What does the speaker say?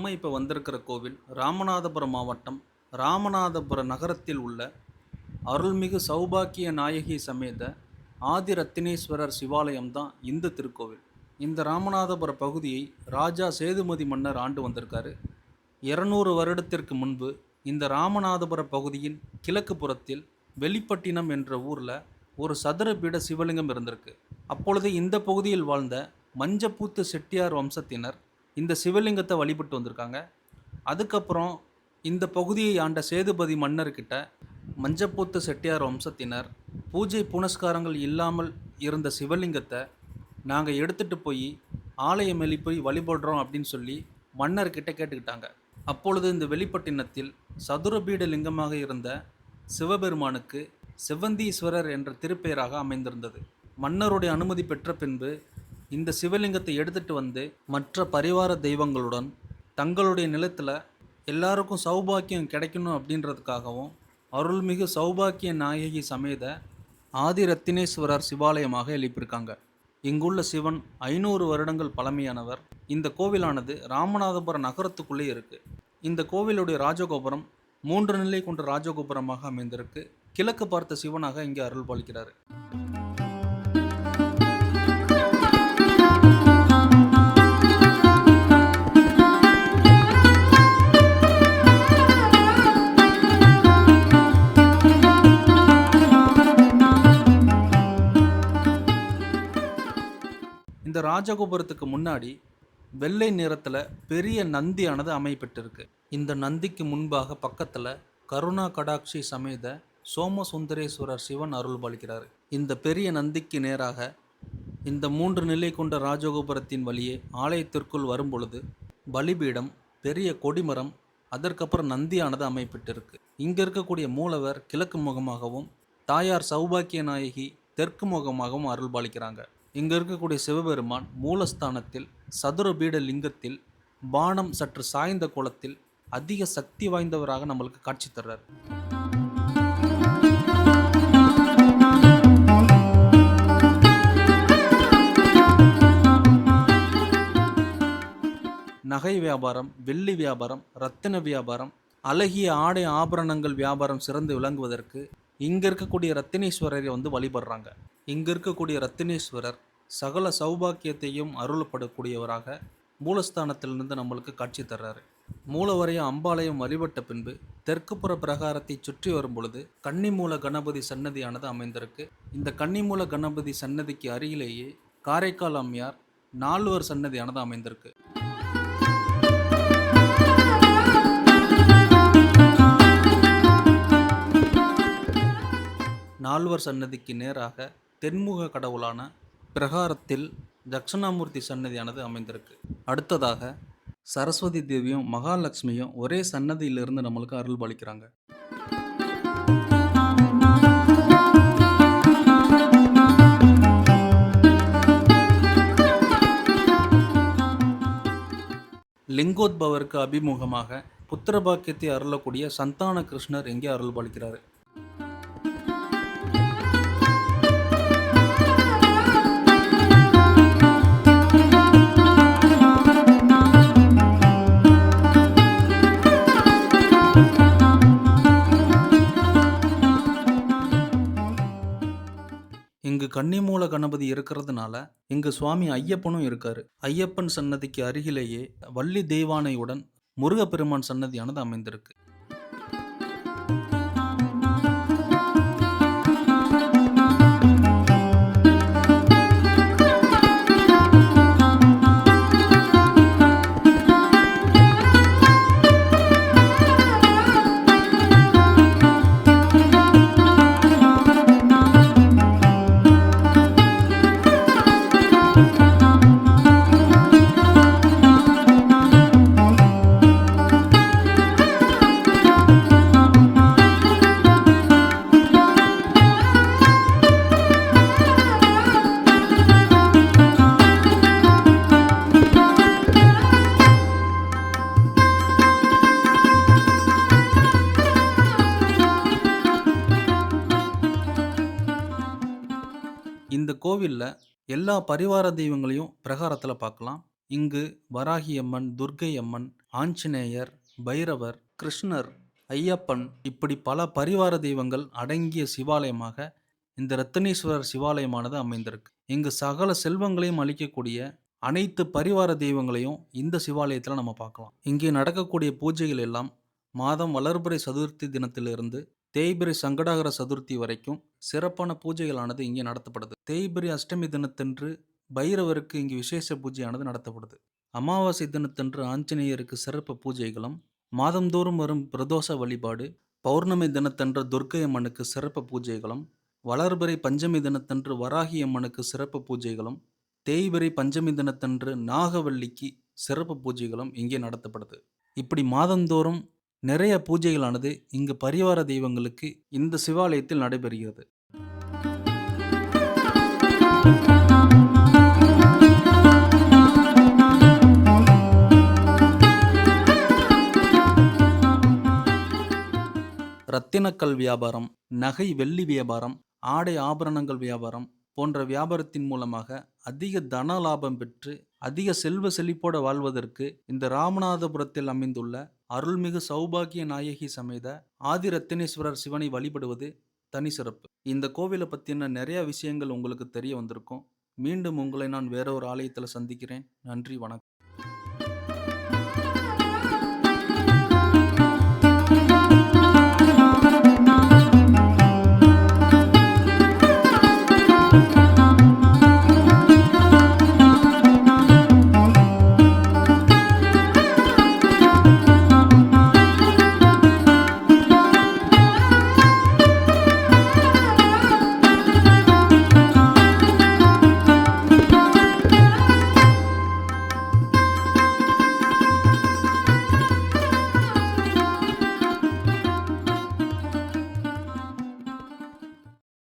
நம்ம இப்போ வந்திருக்கிற கோவில் ராமநாதபுரம் மாவட்டம் ராமநாதபுரம் நகரத்தில் உள்ள அருள்மிகு சௌபாக்கிய நாயகி சமேத ஆதிரத்தினேஸ்வரர் சிவாலயம் தான் இந்த திருக்கோவில். இந்த ராமநாதபுரம் பகுதியை ராஜா சேதுமதி மன்னர் ஆண்டு வந்திருக்காரு. இருநூறு வருடத்திற்கு முன்பு இந்த ராமநாதபுர பகுதியின் கிழக்கு புறத்தில் வெளிப்பட்டினம் என்ற ஊரில் ஒரு சதுரபீட சிவலிங்கம் இருந்திருக்கு. அப்பொழுது இந்த பகுதியில் வாழ்ந்த மஞ்சப்பூத்து செட்டியார் வம்சத்தினர் இந்த சிவலிங்கத்தை வழிபட்டு வந்திருக்காங்க. அதுக்கப்புறம் இந்த பகுதியை ஆண்ட சேதுபதி மன்னர்கிட்ட மஞ்சப்பூத்து செட்டியார் வம்சத்தினர் பூஜை புனஸ்காரங்கள் இல்லாமல் இருந்த சிவலிங்கத்தை நாங்கள் எடுத்துகிட்டு போய் ஆலயம் எழுப்பி வழிபடுறோம் அப்படின்னு சொல்லி மன்னர்கிட்ட கேட்டுக்கிட்டாங்க. அப்பொழுது இந்த வெளிப்பட்டினத்தில் சதுரபீட லிங்கமாக இருந்த சிவபெருமானுக்கு செவ்வந்தீஸ்வரர் என்ற திருப்பெயராக அமைந்திருந்தது. மன்னருடைய அனுமதி பெற்ற பின்பு இந்த சிவலிங்கத்தை எடுத்துட்டு வந்து மற்ற பரிவார தெய்வங்களுடன் தங்களுடைய நிலத்தில் எல்லாருக்கும் சௌபாக்கியம் கிடைக்கணும் அப்படின்றதுக்காகவும் அருள்மிகு சௌபாக்கிய நாயகி சமேத ஆதிரத்தினேஸ்வரர் சிவாலயமாக எழுப்பியிருக்காங்க. இங்குள்ள சிவன் ஐநூறு வருடங்கள் பழமையானவர். இந்த கோவிலானது ராமநாதபுரம் நகரத்துக்குள்ளே இருக்குது இந்த கோவிலுடைய ராஜகோபுரம் மூன்று நிலை கொண்ட ராஜகோபுரமாக அமைந்திருக்கு. கிழக்கு பார்த்த சிவனாக இங்கே அருள் பாலிக்கிறார் ராஜகோபுரத்துக்கு முன்னாடி வெள்ளை நிறத்தில் பெரிய நந்தியானது அமைப்பட்டிருக்கு இந்த நந்திக்கு முன்பாக பக்கத்தில் கருணா கடாட்சி சமேத சோமசுந்தரேஸ்வரர் சிவன் அருள் பாலிக்கிறார் இந்த பெரிய நந்திக்கு நேராக இந்த மூன்று நிலை கொண்ட ராஜகோபுரத்தின் வழியே ஆலயத்திற்குள் வரும்பொழுது பலிபீடம் பெரிய கொடிமரம் அதற்கப்புறம் நந்தியானது அமைப்பட்டிருக்கு இங்கே இருக்கக்கூடிய மூலவர் கிழக்கு முகமாகவும் தாயார் சௌபாக்கிய நாயகி தெற்கு முகமாகவும் அருள்பாலிக்கிறாங்க. இங்கே இருக்கக்கூடிய சிவபெருமான் மூலஸ்தானத்தில் சதுரபீட லிங்கத்தில் பானம் சற்று சாய்ந்த கோலத்தில் அதிக சக்தி வாய்ந்தவராக நம்மளுக்கு காட்சி தர்றார். நகை வியாபாரம் வெள்ளி வியாபாரம் ரத்தின வியாபாரம் அழகிய ஆடை ஆபரணங்கள் வியாபாரம் சிறந்து விளங்குவதற்கு இங்கே இருக்கக்கூடிய ரத்தினேஸ்வரரை வந்து வழிபடுறாங்க. இங்கு இருக்கக்கூடிய ரத்தினேஸ்வரர் சகல சௌபாக்கியத்தையும் அருளப்படக்கூடியவராக மூலஸ்தானத்திலிருந்து நம்மளுக்கு காட்சி தர்றாரு. மூலவரையும் அம்பாளையம் வழிபட்ட பின்பு தெற்குப்புற பிரகாரத்தை சுற்றி வரும் பொழுது கன்னிமூல கணபதி சன்னதியானது அமைந்திருக்கு. இந்த கன்னிமூல கணபதி சன்னதிக்கு அருகிலேயே காரைக்கால் அம்மையார் நால்வர் சன்னதியானது அமைந்திருக்கு. நால்வர் சன்னதிக்கு நேராக தென்முக கடவுளான பிரகாரத்தில் தட்சிணாமூர்த்தி சன்னதியானது அமைந்திருக்கு. அடுத்ததாக சரஸ்வதி தேவியும் மகாலட்சுமியும் ஒரே சன்னதியிலிருந்து நம்மளுக்கு அருள் பாலிக்கிறாங்க லிங்கோத்பவருக்கு அபிமுகமாக புத்திரபாக்கியத்தை அருளக்கூடிய சந்தான கிருஷ்ணர் எங்கே அருள் பாலிக்கிறார் இங்கு கன்னிமூல கணபதி இருக்கிறதுனால இங்கு சுவாமி ஐயப்பனும் இருக்காரு. ஐயப்பன் சன்னதிக்கு அருகிலேயே வள்ளி தெய்வானையுடன் முருகப்பெருமான் சன்னதியானது அமைந்திருக்கு. இந்த கோவிலில் எல்லா பரிவார தெய்வங்களையும் பிரகாரத்தில் பார்க்கலாம் இங்கு வராகி அம்மன் துர்க்கை அம்மன் ஆஞ்சநேயர் பைரவர் கிருஷ்ணர் ஐயப்பன் இப்படி பல பரிவார தெய்வங்கள் அடங்கிய சிவாலயமாக இந்த ரத்தனீஸ்வரர் சிவாலயமானது அமைந்திருக்கு. இங்கு சகல செல்வங்களையும் அளிக்கக்கூடிய அனைத்து பரிவார தெய்வங்களையும் இந்த சிவாலயத்தில் நம்ம பார்க்கலாம். இங்கே நடக்கக்கூடிய பூஜைகள் எல்லாம் மாதம் வளர்புரை சதுர்த்தி தினத்திலிருந்து தேய்பிரி சங்கடாகர சதுர்த்தி வரைக்கும் சிறப்பான பூஜைகளானது இங்கே நடத்தப்படுது. தேய்பிரி அஷ்டமி தினத்தன்று பைரவருக்கு இங்கு விசேஷ பூஜையானது நடத்தப்படுது. அமாவாசை தினத்தன்று ஆஞ்சநேயருக்கு சிறப்பு பூஜைகளும் மாதந்தோறும் வரும் பிரதோஷ வழிபாடு பௌர்ணமி தினத்தன்று துர்க்கை அம்மனுக்கு சிறப்பு பூஜைகளும் வளர்பிறை பஞ்சமி தினத்தன்று வராகி அம்மனுக்கு சிறப்பு பூஜைகளும் தேய்பிறை பஞ்சமி தினத்தன்று நாகவல்லிக்கு சிறப்பு பூஜைகளும் இங்கே நடத்தப்படுது. இப்படி மாதந்தோறும் நிறைய பூஜைகளானது இங்கு பரிவார தெய்வங்களுக்கு இந்த சிவாலயத்தில் நடைபெறுகிறது. ரத்தினக்கல் வியாபாரம் நகை வெள்ளி வியாபாரம் ஆடை ஆபரணங்கள் வியாபாரம் போன்ற வியாபாரத்தின் மூலமாக அதிக தன லாபம் பெற்று அதிக செல்வ செழிப்போட வாழ்வதற்கு இந்த ராமநாதபுரத்தில் அமைந்துள்ள அருள்மிகு சௌபாகிய நாயகி சமேத ஆதி ரத்தினேஸ்வரர் சிவனை வழிபடுவது தனி சிறப்பு. இந்த கோவிலை பற்றின நிறைய விஷயங்கள் உங்களுக்கு தெரிய வந்திருக்கும். மீண்டும் உங்களை நான் வேற ஒரு ஆலயத்தில் சந்திக்கிறேன். நன்றி வணக்கம்.